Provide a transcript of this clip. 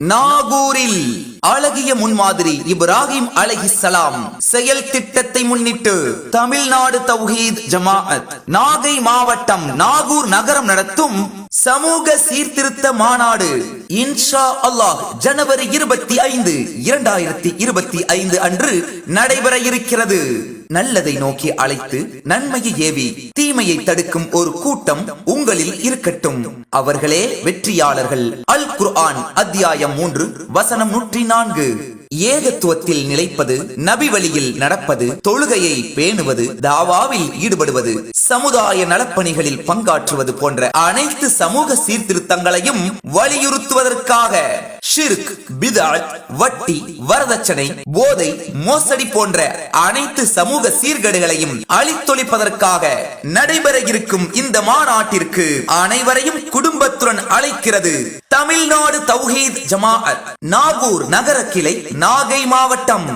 நாகூரில் அழகிய முன்மாதிரி இப்ராஹிம் அலைஹிஸ்ஸலாம் செயல் திட்டத்தை முன்னிட்டு தமிழ்நாடு தௌஹீத் ஜமாஅத் நாகை மாவட்டம் நாகூர் நகரம் நடத்தும் சமூக சீர்திருத்த மாநாடு இன்ஷா அல்லாஹ் ஜனவரி இருபத்தி ஐந்து இரண்டாயிரத்தி இருபத்தி ஐந்து அன்று நடைபெற இருக்கிறது. நல்லதை நோக்கி அழைத்து நன்மையை ஏவி தீ தீமையை தடுக்கும் ஒரு கூட்டம் உங்களில் இருக்கட்டும். அவர்களே வெற்றியாளர்கள். அல் குர்ஆன் அத்தியாயம் மூன்று வசனம் நூற்றி நான்கு. ஏகத்துவத்தில் நிலைப்பது நபி வழியில் நடப்பது தொழுகையை பேணுவது தாவாவில் ஈடுபடுவது சமுதாய நலப்பணிகளில் பங்காற்றுவது போன்ற அனைத்து சமூக சீர்திருத்தங்களையும் வலியுறுத்துவதற்காக ஷிர்க் பிதாத் வட்டி வரதட்சணை போதை மோசடி போன்ற அனைத்து சமூக சீர்கேடுகளையும் அழித்தொழிப்பதற்காக நடைபெற இருக்கும் இந்த மாநாட்டிற்கு அனைவரையும் குடும்பத்துடன் அழைக்கிறது. தமிழ்நாடு தௌஹீத் ஜமாஅத் நாகூர் நகர கிளை நாகை மாவட்டம்.